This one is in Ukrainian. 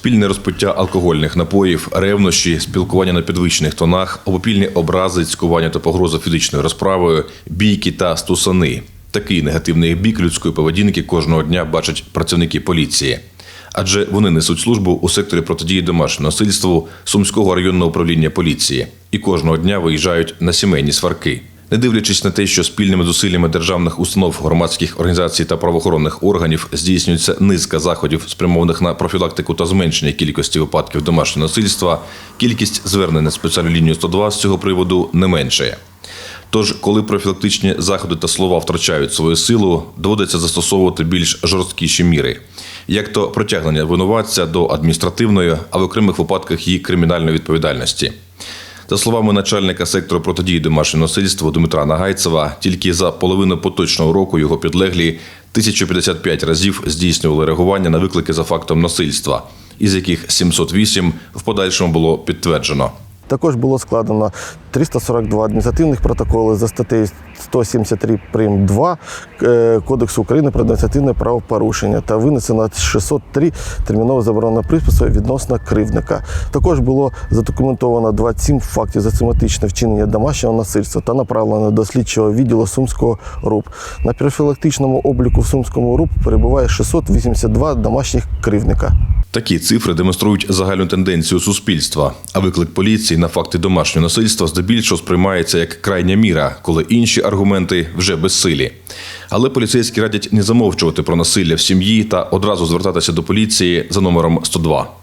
спільне розпиття алкогольних напоїв, ревнощі, спілкування на підвищених тонах, обопільні образи, цькування та погроза фізичною розправою, бійки та стусани. Такий негативний бік людської поведінки кожного дня бачать працівники поліції. Адже вони несуть службу у секторі протидії домашньому насильству Сумського районного управління поліції і кожного дня виїжджають на сімейні сварки. Не дивлячись на те, що спільними зусиллями державних установ, громадських організацій та правоохоронних органів здійснюється низка заходів, спрямованих на профілактику та зменшення кількості випадків домашнього насильства, кількість звернень на спеціальну лінію 102 з цього приводу не меншає. Тож, коли профілактичні заходи та слова втрачають свою силу, доводиться застосовувати більш жорсткіші міри, як то притягнення винуватця до адміністративної, а в окремих випадках її кримінальної відповідальності. За словами начальника сектору протидії домашнього насильства Дмитра Нагайцева, тільки за половину поточного року його підлеглі 1055 разів здійснювали реагування на виклики за фактом насильства, із яких 708 в подальшому було підтверджено. Також було складено 342 адміністративних протоколи за статтею 173 прим. 2 е, Кодексу України про адміністративне правопорушення та винесено 603 терміново забороненого припису відносно кривдника. Також було задокументовано 27 фактів за вчинення домашнього насильства та направлено до слідчого відділу Сумського РУП. На профілактичному обліку в Сумському РУП перебуває 682 домашніх кривдника. Такі цифри демонструють загальну тенденцію суспільства. А виклик поліції на факти домашнього насильства здебільшого сприймається як крайня міра, коли інші аргументи вже безсилі. Але поліцейські радять не замовчувати про насилля в сім'ї та одразу звертатися до поліції за номером 102.